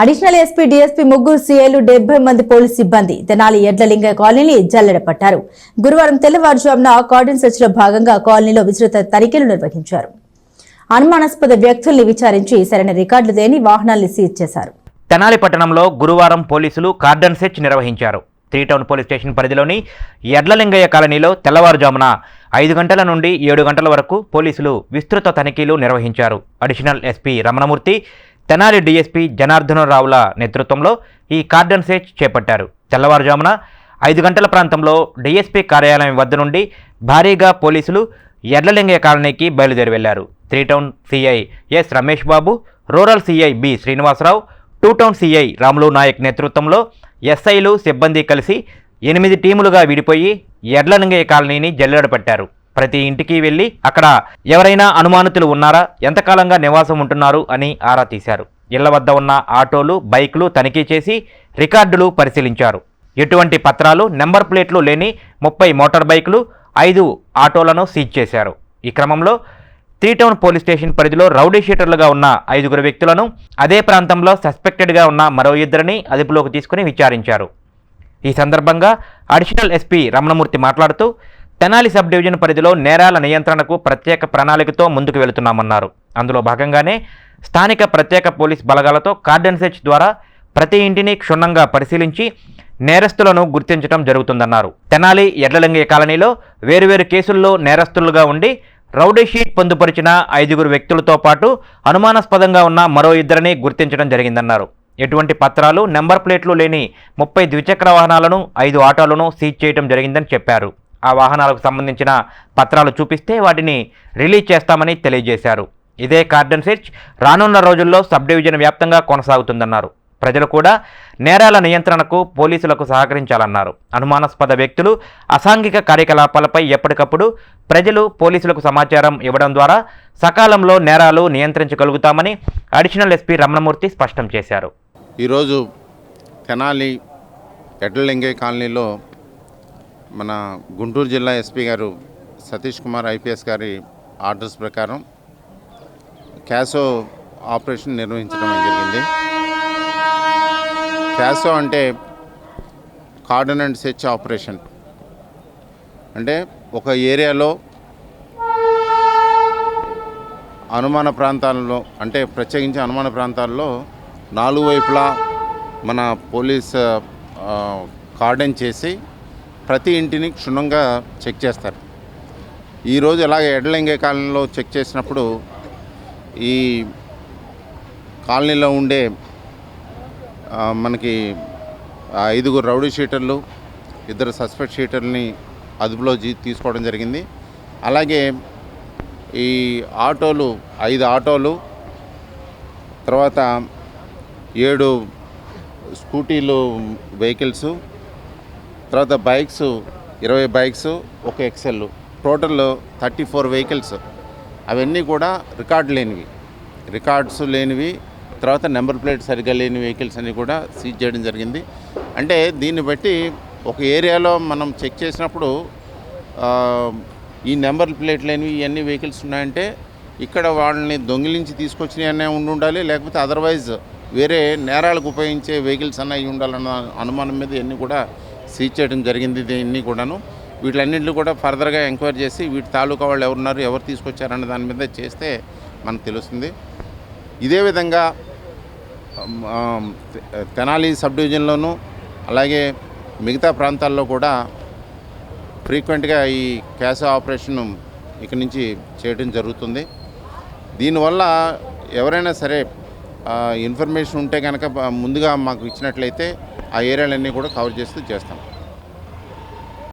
Additional SP DSP ముగ్గురు సీఐలు డెబ్బై మంది పోలీస్ సిబ్బంది. తెనాలి ఎడ్లలింగ కాలనీని జల్లెడ పట్టారు గురువారం తెల్లవారుజామున కార్డన్ సెర్చ్లో భాగంగా కాలనీలో విస్తృత తనిఖీలు నిర్వహించారు. అనుమానాస్పద వ్యక్తుల్ని విచారించి సరైన రికార్డులు లేని వాహనాల్ని సీజ్ చేశారు. తెనాలి పట్టణంలో గురువారం పోలీసులు కార్డన్ సెర్చ్ నిర్వహించారు. త్రీ టౌన్ పోలీస్ స్టేషన్ పరిధిలోని ఎడ్లలింగయ్య కాలనీలో తెల్లవారుజామున ఐదు గంటల నుండి ఏడు గంటల వరకు పోలీసులు విస్తృత తనిఖీలు నిర్వహించారు. Additional SP Ramanamurthy Tenali DSP జనార్దనరావుల నేతృత్వంలో ఈ కార్డన్ సేచ్ చేపట్టారు. తెల్లవారుజామున ఐదు గంటల ప్రాంతంలో డీఎస్పీ కార్యాలయం వద్ద నుండి భారీగా పోలీసులు ఎర్లలింగయ్య కాలనీకి బయలుదేరి వెళ్ళారు. Three town CI S Ramesh Babu rural CI B Srinivasarao two town CI Ramulu Naik నేతృత్వంలో ఎస్ఐలు సిబ్బంది కలిసి ఎనిమిది టీములుగా విడిపోయి ఎర్లలింగయ్య కాలనీని జల్లెడ పట్టారు ప్రతి ఇంటికి వెళ్ళి అక్కడ ఎవరైనా అనుమానితులు ఉన్నారా? ఎంతకాలంగా నివాసం ఉంటున్నారు అని ఆరా తీశారు. ఇళ్ళ వద్ద ఉన్న ఆటోలు బైకులు తనిఖీ చేసి రికార్డులు పరిశీలించారు. ఎటువంటి పత్రాలు నెంబర్ ప్లేట్లు లేని ముప్పై మోటార్ బైకులు ఐదు ఆటోలను సీజ్ చేశారు. ఈ క్రమంలో త్రీ టౌన్ పోలీస్ స్టేషన్ పరిధిలో రౌడీ షీటర్లుగా ఉన్న ఐదుగురు వ్యక్తులను అదే ప్రాంతంలో సస్పెక్టెడ్గా ఉన్న మరో ఇద్దరిని అదుపులోకి తీసుకుని విచారించారు. ఈ సందర్భంగా అడిషనల్ ఎస్పీ రమణమూర్తి మాట్లాడుతూ తెనాలి సబ్ డివిజన్ పరిధిలో నేరాల నియంత్రణకు ప్రత్యేక ప్రణాళికతో ముందుకు వెళుతున్నామన్నారు. అందులో భాగంగానే స్థానిక ప్రత్యేక పోలీస్ బలగాలతో కార్డన్ సెర్చ్ ద్వారా ప్రతి ఇంటిని క్షుణ్ణంగా పరిశీలించి నేరస్తులను గుర్తించడం జరుగుతుందన్నారు. తెనాలి ఎడ్లలింగయ్య కాలనీలో వేరువేరు కేసుల్లో నేరస్తులుగా ఉండి రౌడీ షీట్ పొందుపరిచిన ఐదుగురు వ్యక్తులతో పాటు అనుమానాస్పదంగా ఉన్న మరో ఇద్దరిని గుర్తించడం జరిగిందన్నారు. ఎటువంటి పత్రాలు నెంబర్ ప్లేట్లు లేని ముప్పై ద్విచక్ర వాహనాలను ఐదు ఆటోలను సీజ్ చేయడం జరిగిందని చెప్పారు. ఆ వాహనాలకు సంబంధించిన పత్రాలు చూపిస్తే వాటిని రిలీజ్ చేస్తామని తెలియజేశారు. ఇదే కార్డన్ సెర్చ్ రానున్న రోజుల్లో సబ్ డివిజన్ వ్యాప్తంగా కొనసాగుతుందన్నారు. ప్రజలు కూడా నేరాల నియంత్రణకు పోలీసులకు సహకరించాలన్నారు. అనుమానాస్పద వ్యక్తులు అసాంఘిక కార్యకలాపాలపై ఎప్పటికప్పుడు ప్రజలు పోలీసులకు సమాచారం ఇవ్వడం ద్వారా సకాలంలో నేరాలు నియంత్రించగలుగుతామని అడిషనల్ ఎస్పీ రమణమూర్తి స్పష్టం చేశారు. ఈరోజు తెనాలి ఎడ్లలింగే కాలనీలో మన గుంటూరు జిల్లా ఎస్పీ గారు సతీష్ కుమార్ ఐపీఎస్ గారి ఆర్డర్స్ ప్రకారం క్యాసో ఆపరేషన్ నిర్వహించడం జరిగింది. క్యాసో అంటే కార్డన్ అండ్ సెర్చ్ ఆపరేషన్. అంటే ఒక ఏరియాలో అనుమాన ప్రాంతాలలో అంటే ప్రత్యేకించి అనుమాన ప్రాంతాల్లో నాలుగు వైపులా మన పోలీస్ కార్డెన్ కార్డన్ చేసి ప్రతి ఇంటిని క్షుణ్ణంగా చెక్ చేస్తారు. ఈరోజు అలాగే ఎడలింగే కాలనీలో చెక్ చేసినప్పుడు ఈ కాలనీలో ఉండే మనకి ఐదుగురు రౌడీ షీటర్లు ఇద్దరు సస్పెక్ట్ షీటర్ని అదుపులో జీ- తీసుకోవడం జరిగింది. అలాగే ఈ ఆటోలు ఐదు ఆటోలు తర్వాత ఏడు స్కూటీలు వెహికల్స్ తర్వాత బైక్స్ ఇరవై బైక్స్ ఒక Excel. Total thirty four vehicles. అవన్నీ కూడా రికార్డు లేనివి. రికార్డ్స్ లేనివి తర్వాత నెంబర్ ప్లేట్ సరిగ్గా లేని వెహికల్స్ అన్నీ కూడా సీజ్ చేయడం జరిగింది. అంటే దీన్ని బట్టి ఒక ఏరియాలో మనం చెక్ చేసినప్పుడు ఈ నెంబర్ ప్లేట్ లేనివి ఇవన్నీ వెహికల్స్ ఉన్నాయంటే ఇక్కడ వాళ్ళని దొంగిలించి తీసుకొచ్చినవి ఉండి ఉండాలి లేకపోతే అదర్వైజ్ వేరే నేరాలకు ఉపయోగించే వెహికల్స్ అన్నీ ఉండాలన్న అనుమానం మీద ఇవన్నీ కూడా సీజ్ చేయడం జరిగింది దీన్ని కూడాను. వీటిలన్నింటినీ కూడా ఫర్దర్గా ఎంక్వైరీ చేసి వీటి తాలూకా వాళ్ళు ఎవరున్నారు ఎవరు తీసుకొచ్చారన్న దాని మీద చేస్తే మనకు తెలుస్తుంది. ఇదే విధంగా తెనాలి సబ్ డివిజన్లోనూ అలాగే మిగతా ప్రాంతాల్లో కూడా ఫ్రీక్వెంట్గా ఈ క్యాష్ ఆపరేషన్ ఇక్కడి నుంచి చేయడం జరుగుతుంది. దీనివల్ల ఎవరైనా సరే ఇన్ఫర్మేషన్ ఉంటే కనుక ముందుగా మాకు ఇచ్చినట్లయితే ఆ ఏరియాలన్నీ కూడా కవర్ చేస్తూ చేస్తాం.